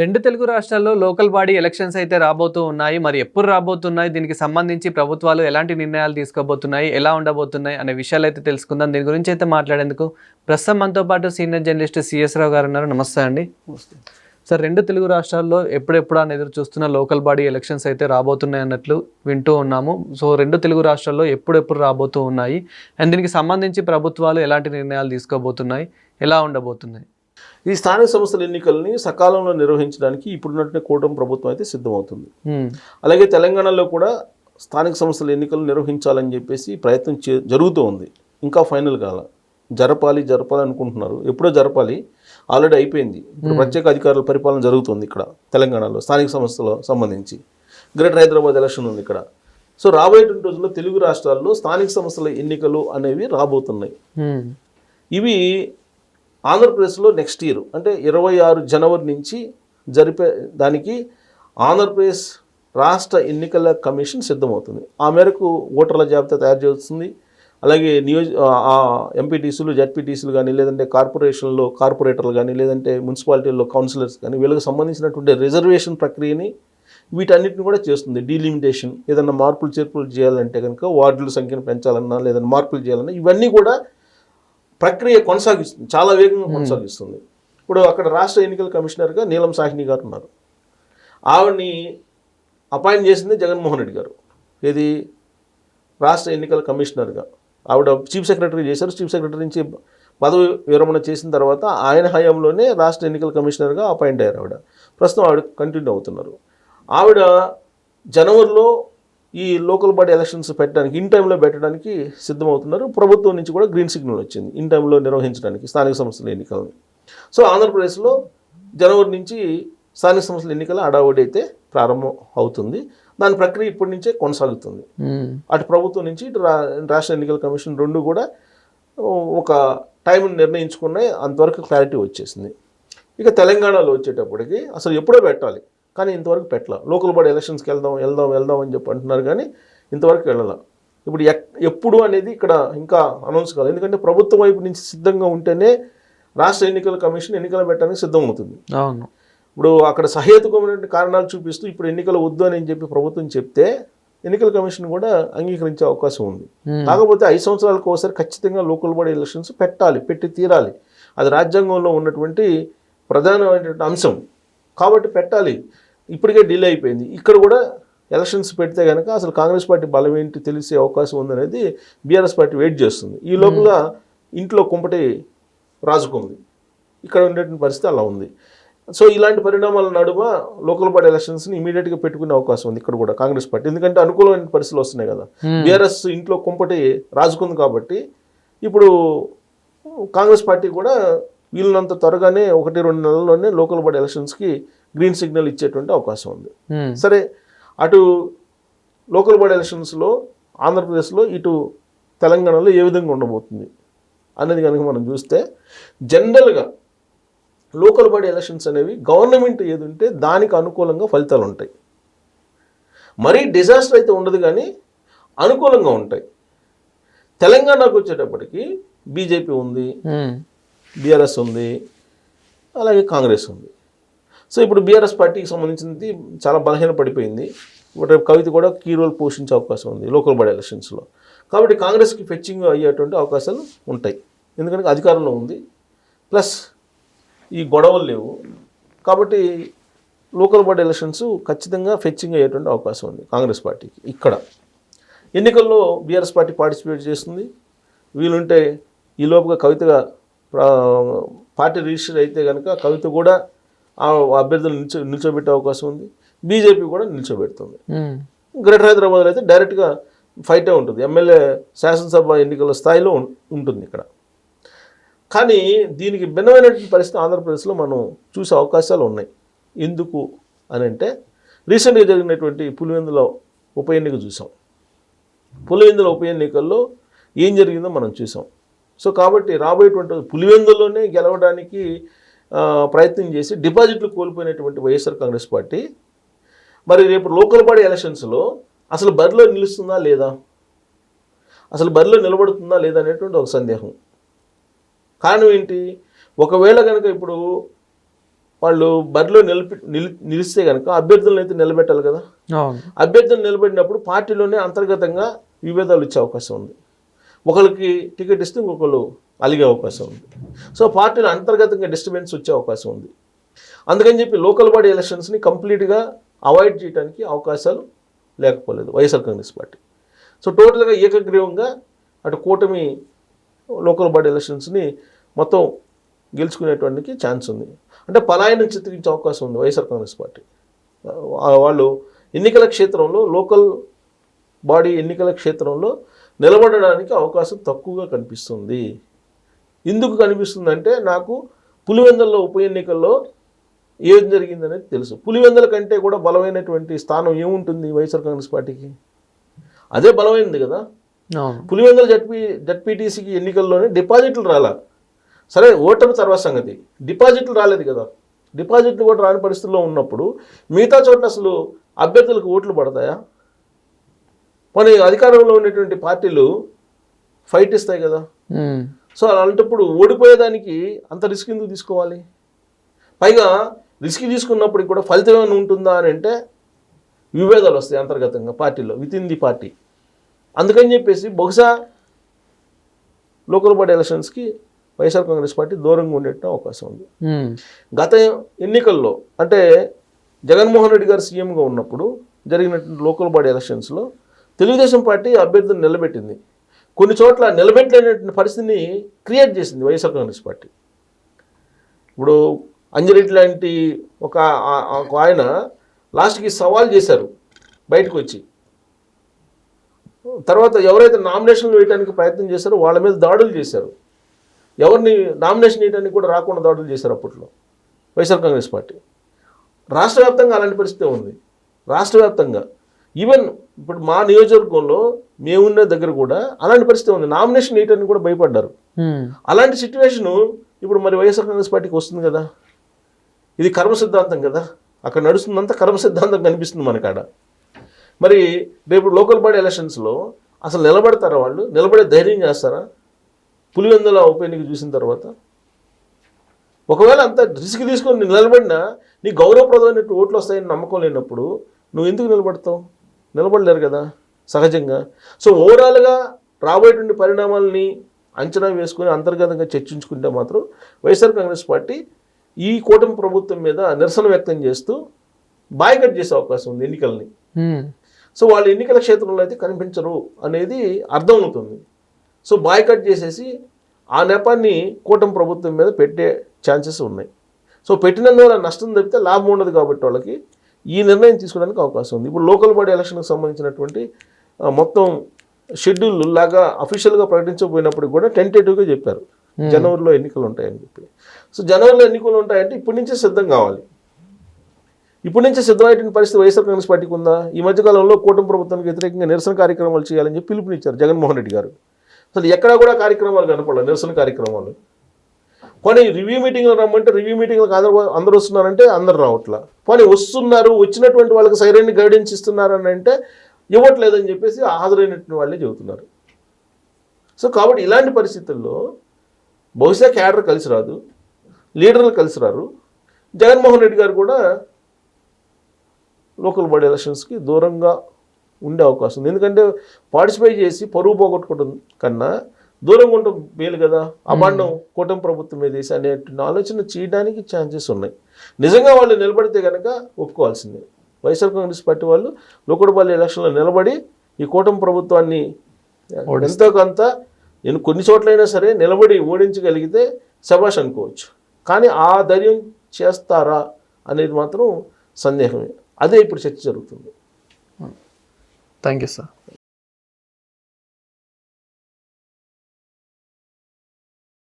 రెండు తెలుగు రాష్ట్రాల్లో local body elections అయితే రాబోతూ ఉన్నాయి. మరి ఎప్పుడు రాబోతున్నాయి? దీనికి సంబంధించి ప్రభుత్వాలు ఎలాంటి నిర్ణయాలు తీసుకోబోతున్నాయి? ఎలా ఉండబోతున్నాయి? అనే విషయాలు అయితే తెలుసుకుందాం. దీని గురించి అయితే మాట్లాడేందుకు ప్రస్తుతం మనతో పాటు సీనియర్ జర్నలిస్ట్ సిఎస్ రావు గారు ఉన్నారు. నమస్తే అండి. సార్ రెండు తెలుగు రాష్ట్రాల్లో ఎప్పుడెప్పుడు అని ఎదురు చూస్తున్న లోకల్ బాడీ ఎలక్షన్స్ అయితే రాబోతున్నాయి అన్నట్లు వింటూ ఉన్నాము. సో రెండు తెలుగు రాష్ట్రాల్లో ఎప్పుడెప్పుడు రాబోతూ ఉన్నాయి? అండ్ దీనికి సంబంధించి ప్రభుత్వాలు ఎలాంటి నిర్ణయాలు తీసుకోబోతున్నాయి? ఎలా ఉండబోతున్నాయి? ఈ స్థానిక సంస్థల ఎన్నికల్ని సకాలంలో నిర్వహించడానికి ఇప్పుడున్నటువంటి కూటమి ప్రభుత్వం అయితే సిద్ధమవుతుంది. అలాగే తెలంగాణలో కూడా స్థానిక సంస్థల ఎన్నికలు నిర్వహించాలని చెప్పేసి ప్రయత్నం చే జరుగుతూ ఉంది. ఇంకా ఫైనల్ కాల జరపాలి జరపాలి అనుకుంటున్నారు. ఎప్పుడో జరపాలి ఆల్రెడీ అయిపోయింది. ఇప్పుడు ప్రత్యేక అధికారుల పరిపాలన జరుగుతుంది ఇక్కడ తెలంగాణలో స్థానిక సంస్థలో సంబంధించి. గ్రేటర్ హైదరాబాద్ ఎలక్షన్ ఉంది ఇక్కడ. సో రాబోయేటువంటి రోజుల్లో తెలుగు రాష్ట్రాల్లో స్థానిక సంస్థల ఎన్నికలు అనేవి రాబోతున్నాయి. ఇవి ఆంధ్రప్రదేశ్లో నెక్స్ట్ ఇయర్ అంటే ఇరవై ఆరు జనవరి నుంచి జరిపే దానికి ఆంధ్రప్రదేశ్ రాష్ట్ర ఎన్నికల కమిషన్ సిద్ధమవుతుంది. ఆ మేరకు ఓటర్ల జాబితా తయారు చేస్తుంది. అలాగే నియోజ ఎంపీటీసీలు జడ్పీటీసీలు కానీ లేదంటే కార్పొరేషన్లో కార్పొరేటర్లు కానీ లేదంటే మున్సిపాలిటీల్లో కౌన్సిలర్స్ కానీ వీళ్ళకి సంబంధించినటువంటి రిజర్వేషన్ ప్రక్రియని వీటన్నిటిని కూడా చేస్తుంది. డీలిమిటేషన్ ఏదన్నా మార్పులు చేర్పులు చేయాలంటే కనుక వార్డుల సంఖ్యను పెంచాలన్నా లేదన్నా మార్పులు చేయాలన్నా ఇవన్నీ కూడా ప్రక్రియ కొనసాగిస్తుంది చాలా వేగంగా కొనసాగిస్తుంది. ఇప్పుడు అక్కడ రాష్ట్ర ఎన్నికల కమిషనర్గా నీలం సాహ్ని గారు ఉన్నారు. ఆవిడ్ని అపాయింట్ చేసింది జగన్మోహన్ రెడ్డి గారు. ఇది రాష్ట్ర ఎన్నికల కమిషనర్గా. ఆవిడ చీఫ్ సెక్రటరీ చేశారు. చీఫ్ సెక్రటరీ నుంచి పదవి విరమణ చేసిన తర్వాత ఆయన హయాంలోనే రాష్ట్ర ఎన్నికల కమిషనర్గా అపాయింట్ అయ్యారు ఆవిడ. ప్రస్తుతం ఆవిడ కంటిన్యూ అవుతున్నారు. ఆవిడ జనవరిలో ఈ లోకల్ బాడీ ఎలక్షన్స్ పెట్టడానికి ఇన్ టైంలో పెట్టడానికి సిద్ధమవుతున్నారు. ప్రభుత్వం నుంచి కూడా గ్రీన్ సిగ్నల్ వచ్చింది. ఇన్ టైంలో నిర్వహించడానికి స్థానిక సంస్థల ఎన్నికలను. సో ఆంధ్రప్రదేశ్లో జనవరి నుంచి స్థానిక సంస్థల ఎన్నికల అడావుడి అయితే ప్రారంభం అవుతుంది. దాని ప్రక్రియ ఇప్పటి నుంచే కొనసాగుతుంది. హ్మ్. అటు ప్రభుత్వం నుంచి ఇటు రాష్ట్ర ఎన్నికల కమిషన్ రెండు కూడా ఒక టైం నిర్ణయించుకున్నాయి. అంతవరకు క్లారిటీ వచ్చేసింది. ఇక తెలంగాణలో వచ్చేటప్పటికి అసలు ఎప్పుడో పెట్టాలి. కానీ ఇంతవరకు పెట్టాల. లోకల్ బాడీ ఎలక్షన్స్కి వెళ్దాం వెళ్దాం వెళ్దాం అని చెప్పి అంటున్నారు కానీ ఇంతవరకు వెళ్ళాల. ఇప్పుడు ఎప్పుడు అనేది ఇక్కడ ఇంకా అనౌన్స్ కాదు ఎందుకంటే ప్రభుత్వం వైపు నుంచి సిద్ధంగా ఉంటేనే రాష్ట్ర ఎన్నికల కమిషన్ ఎన్నికలు పెట్టడానికి సిద్ధం అవుతుంది అవును. ఇప్పుడు అక్కడ సహేతుకమైన కారణాలు చూపిస్తూ ఇప్పుడు ఎన్నికలు వద్దు అని చెప్పి ప్రభుత్వం చెప్తే ఎన్నికల కమిషన్ కూడా అంగీకరించే అవకాశం ఉంది. కాకపోతే ఐదు సంవత్సరాలకు ఒకసారి ఖచ్చితంగా లోకల్ బాడీ ఎలక్షన్స్ పెట్టాలి పెట్టి తీరాలి. అది రాజ్యాంగంలో ఉన్నటువంటి ప్రధానమైనటువంటి అంశం. కాబట్టి పెట్టాలి. ఇప్పటికే డిలే అయిపోయింది. ఇక్కడ కూడా ఎలక్షన్స్ పెడితే కనుక అసలు కాంగ్రెస్ పార్టీ బలం ఏంటి తెలిసే అవకాశం ఉందనేది బీఆర్ఎస్ పార్టీ వెయిట్ చేస్తుంది. ఈ లోపల ఇంట్లో కుంపటి రాజుకుంది ఇక్కడ ఉండేటువంటి పరిస్థితి అలా ఉంది. సో ఇలాంటి పరిణామాల నడుమ లోకల్ బాడీ ఎలక్షన్స్ని ఇమీడియట్గా పెట్టుకునే అవకాశం ఉంది ఇక్కడ కూడా కాంగ్రెస్ పార్టీ. ఎందుకంటే అనుకూలమైన పరిస్థితులు వస్తున్నాయి కదా. బీఆర్ఎస్ ఇంట్లో కుంపటి రాజుకుంది కాబట్టి ఇప్పుడు కాంగ్రెస్ పార్టీ కూడా వీళ్ళనంత త్వరగానే ఒకటి రెండు నెలల్లోనే లోకల్ బాడీ ఎలక్షన్స్కి గ్రీన్ సిగ్నల్ ఇచ్చేటువంటి అవకాశం ఉంది హ్మ్. సరే అటు లోకల్ బాడీ ఎలక్షన్స్లో ఆంధ్రప్రదేశ్లో ఇటు తెలంగాణలో ఏ విధంగా ఉండబోతుంది అనేది కనుక మనం చూస్తే జనరల్గా లోకల్ బాడీ ఎలక్షన్స్ అనేవి గవర్నమెంట్ ఏది ఉంటే దానికి అనుకూలంగా ఫలితాలు ఉంటాయి మరీ డిజాస్టర్ అయితే ఉండదు కానీ అనుకూలంగా ఉంటాయి తెలంగాణకు వచ్చేటప్పటికి బీజేపీ ఉంది హ్మ్. బీఆర్ఎస్ ఉంది అలాగే కాంగ్రెస్ ఉంది సో ఇప్పుడు బీఆర్ఎస్ పార్టీకి సంబంధించింది చాలా బలహీన పడిపోయింది ఇప్పుడు రేపు కవిత కూడా కీ రోల్ పోషించే అవకాశం ఉంది లోకల్ బాడీ ఎలక్షన్స్లో. కాబట్టి కాంగ్రెస్కి ఫెచ్చింగ్ అయ్యేటువంటి అవకాశాలు ఉంటాయి. ఎందుకంటే అధికారంలో ఉంది. ప్లస్ ఈ గొడవలు లేవు. కాబట్టి లోకల్ బాడీ ఎలక్షన్స్ ఖచ్చితంగా ఫెచ్చింగ్ అయ్యేటువంటి అవకాశం ఉంది కాంగ్రెస్ పార్టీకి ఇక్కడ. ఎన్నికల్లో బీఆర్ఎస్ పార్టీ పార్టిసిపేట్ చేస్తుంది. వీలుంటే ఈ కవితగా పార్టీ రిజిస్టర్ అయితే కనుక కవిత కూడా ఆ అభ్యర్థులు నిల్చో నిల్చోబెట్టే అవకాశం ఉంది. బీజేపీ కూడా నిల్చోబెడుతుంది. గ్రేటర్ హైదరాబాద్లో అయితే డైరెక్ట్గా ఫైటే ఉంటుంది. ఎమ్మెల్యే శాసనసభ ఎన్నికల స్థాయిలో ఉంటుంది ఇక్కడ. కానీ దీనికి భిన్నమైనటువంటి పరిస్థితి ఆంధ్రప్రదేశ్లో మనం చూసే అవకాశాలు ఉన్నాయి. ఎందుకు అని అంటే రీసెంట్గా జరిగినటువంటి పులివెందుల ఉప ఎన్నిక చూసాం. పులివెందుల ఉప ఎన్నికల్లో ఏం జరిగిందో మనం చూసాం. సో కాబట్టి రాబోయేటువంటి పులివెందుల్లోనే గెలవడానికి ప్రయత్నం చేసి డిపాజిట్లు కోల్పోయినటువంటి వైఎస్ఆర్ కాంగ్రెస్ పార్టీ. మరి రేపు లోకల్ బాడీ ఎలక్షన్స్లో అసలు బరిలో నిలుస్తుందా లేదా? అసలు బరిలో నిలబడుతుందా లేదా అనేటువంటి ఒక సందేహం. కారణం ఏంటి? ఒకవేళ కనుక ఇప్పుడు వాళ్ళు బరిలో నిలిపి నిలి నిలిస్తే కనుక అభ్యర్థులను అయితే నిలబెట్టాలి కదా? అభ్యర్థులు నిలబడినప్పుడు పార్టీలోనే అంతర్గతంగా విభేదాలు వచ్చే అవకాశం ఉంది. ఒకరికి టికెట్ ఇస్తే ఇంకొకరు అలిగే అవకాశం ఉంది. సో పార్టీలో అంతర్గతంగా డిస్టర్బెన్స్ వచ్చే అవకాశం ఉంది. అందుకని చెప్పి లోకల్ బాడీ ఎలక్షన్స్ని కంప్లీట్గా అవాయిడ్ చేయడానికి అవకాశాలు లేకపోలేదు వైఎస్ఆర్ కాంగ్రెస్ పార్టీ. సో టోటల్గా ఏకగ్రీవంగా అటు కూటమి లోకల్ బాడీ ఎలక్షన్స్ని మొత్తం గెలుచుకునేటువంటి ఛాన్స్ ఉంది. అంటే పలాయనం చిత్రించే అవకాశం ఉంది వైఎస్ఆర్ కాంగ్రెస్ పార్టీ. వాళ్ళు ఎన్నికల క్షేత్రంలో లోకల్ బాడీ ఎన్నికల క్షేత్రంలో నిలబడడానికి అవకాశం తక్కువగా కనిపిస్తుంది. ఎందుకు కనిపిస్తుందంటే నాకు పులివెందల్లో ఉప ఎన్నికల్లో ఏం జరిగిందనేది తెలుసు. పులివెందల కంటే కూడా బలమైనటువంటి స్థానం ఏముంటుంది వైఎస్ఆర్ కాంగ్రెస్ పార్టీకి? అదే బలమైనది కదా. పులివెందుల జడ్పీ జడ్పీటీసీకి ఎన్నికల్లోనే డిపాజిట్లు రాలా. సరే ఓటమి తర్వాత సంగతి డిపాజిట్లు రాలేదు కదా. డిపాజిట్లు కూడా రాని పరిస్థితుల్లో ఉన్నప్పుడు మిగతా చోట్ల అసలు అభ్యర్థులకు ఓట్లు పడతాయా? మన అధికారంలో ఉన్నటువంటి పార్టీలు ఫైట్ ఇస్తాయి కదా. సో అలాంటప్పుడు ఓడిపోయేదానికి అంత రిస్క్ ఎందుకు తీసుకోవాలి? పైగా రిస్క్ తీసుకున్నప్పటికి కూడా ఫలితం ఏమైనా ఉంటుందా అని అంటే విభేదాలు వస్తాయి అంతర్గతంగా పార్టీలో విత్ ఇన్ ది పార్టీ అందుకని చెప్పేసి బహుశా లోకల్ బాడీ ఎలక్షన్స్కి వైఎస్ఆర్ కాంగ్రెస్ పార్టీ దూరంగా ఉండేట అవకాశం ఉంది. గత ఎన్నికల్లో అంటే జగన్మోహన్ రెడ్డి గారు సీఎంగా ఉన్నప్పుడు జరిగినటువంటి లోకల్ బాడీ ఎలక్షన్స్లో తెలుగుదేశం పార్టీ అభ్యర్థిని నిలబెట్టింది. కొన్ని చోట్ల నిలబెట్టలేనటువంటి పరిస్థితిని క్రియేట్ చేసింది వైఎస్ఆర్ కాంగ్రెస్ పార్టీ. ఇప్పుడు అంజరెడ్డి లాంటి ఒక ఆయన లాస్ట్కి సవాల్ చేశారు బయటకు వచ్చి. తర్వాత ఎవరైతే నామినేషన్లు వేయడానికి ప్రయత్నం చేశారో వాళ్ళ మీద దాడులు చేశారు. ఎవరిని నామినేషన్ వేయడానికి కూడా రాకుండా దాడులు చేశారు అప్పట్లో వైఎస్ఆర్ కాంగ్రెస్ పార్టీ. రాష్ట్ర వ్యాప్తంగా అలాంటి పరిస్థితి ఉంది రాష్ట్ర వ్యాప్తంగా ఈవెన్ ఇప్పుడు మా నియోజకవర్గంలో మేమున్న దగ్గర కూడా అలాంటి పరిస్థితి ఉంది. నామినేషన్ వేయటానికి కూడా భయపడ్డారు. అలాంటి సిచ్యువేషను ఇప్పుడు మరి వైఎస్ఆర్ కాంగ్రెస్ పార్టీకి వస్తుంది కదా. ఇది కర్మ సిద్ధాంతం కదా. అక్కడ నడుస్తుందంతా కర్మ సిద్ధాంతం కనిపిస్తుంది మనకాడ మరి రేపు లోకల్ బాడీ ఎలక్షన్స్లో అసలు నిలబడతారా వాళ్ళు? నిలబడే ధైర్యం చేస్తారా? పులివెందుల ఉప ఎన్నిక చూసిన తర్వాత? ఒకవేళ అంత రిస్క్ తీసుకొని నిలబడినా నీ గౌరవప్రదమైన ఓట్లు వస్తాయని నమ్మకం లేనప్పుడు నువ్వు ఎందుకు నిలబడతావు? నిలబడలేరు కదా సహజంగా. సో ఓవరాల్గా రాబోయేటువంటి పరిణామాలని అంచనా వేసుకుని అంతర్గతంగా చర్చించుకుంటే మాత్రం వైఎస్ఆర్ కాంగ్రెస్ పార్టీ ఈ కూటమి ప్రభుత్వం మీద నిరసన వ్యక్తం చేస్తూ బాయ్కట్ చేసే అవకాశం ఉంది ఎన్నికల్ని. సో వాళ్ళు ఎన్నికల క్షేత్రంలో అయితే కనిపించరు అనేది అర్థమవుతుంది. సో బాయ్కట్ చేసేసి ఆ నెపాన్ని కూటమి ప్రభుత్వం మీద పెట్టే ఛాన్సెస్ ఉన్నాయి. సో పెట్టినందువల్ల నష్టం తప్పితే లాభం ఉండదు కాబట్టి వాళ్ళకి ఈ నిర్ణయం తీసుకోవడానికి అవకాశం ఉంది. ఇప్పుడు లోకల్ బాడీ ఎలక్షన్కి సంబంధించినటువంటి మొత్తం షెడ్యూల్ లాగా అఫీషియల్గా ప్రకటించకపోయినప్పుడు కూడా టెంటేటివ్గా చెప్పారు. జనవరిలో ఎన్నికలు ఉంటాయని చెప్పి. సో జనవరిలో ఎన్నికలు ఉంటాయంటే ఇప్పటి నుంచే సిద్ధం కావాలి. ఇప్పటి నుంచే సిద్ధమైనటువంటి పరిస్థితి వైఎస్ఆర్ కాంగ్రెస్ పార్టీకి ఉందా? ఈ మధ్యకాలంలో కూటమి ప్రభుత్వానికి వ్యతిరేకంగా నిరసన కార్యక్రమాలు చేయాలని చెప్పి పిలుపునిచ్చారు జగన్మోహన్ రెడ్డి గారు. అసలు ఎక్కడా కూడా కార్యక్రమాలు కనపడలేదు నిరసన కార్యక్రమాలు. పోనీ రివ్యూ మీటింగ్లో రమ్మంటే రివ్యూ మీటింగ్లకు అందరూ అందరూ వస్తున్నారంటే అందరు రావట్లా. పోనీ వస్తున్నారు వచ్చినటువంటి వాళ్ళకి సరైన గైడెన్స్ ఇస్తున్నారని అంటే ఇవ్వట్లేదని చెప్పేసి హాజరైనటువంటి వాళ్ళే చెబుతున్నారు. సో కాబట్టి ఇలాంటి పరిస్థితుల్లో బహుశా క్యాడర్ కలిసి రాదు లీడర్లు కలిసి రారు. జగన్మోహన్ రెడ్డి గారు కూడా లోకల్ బాడీ ఎలక్షన్స్కి దూరంగా ఉండే అవకాశం ఉంది. ఎందుకంటే పార్టిసిపేట్ చేసి పరువు పోగొట్టుకోవడం కన్నా దూరంగా ఉండటం మేలు కదా. అబాండం కూటమి ప్రభుత్వం మీద వేసి అనే ఆలోచన చేయడానికి ఛాన్సెస్ ఉన్నాయి. నిజంగా వాళ్ళు నిలబడితే కనుక ఒప్పుకోవాల్సిందే. వైఎస్ఆర్ కాంగ్రెస్ పార్టీ వాళ్ళు లోకడపల్లి ఎలక్షన్లో నిలబడి ఈ కూటమి ప్రభుత్వాన్ని ఎంతో కొంత నేను కొన్ని చోట్లైనా సరే నిలబడి ఓడించగలిగితే శబాష్ అనుకోవచ్చు. కానీ ఆ ధైర్యం చేస్తారా అనేది మాత్రం సందేహమే. అదే ఇప్పుడు చర్చ జరుగుతుంది. Thank you sir.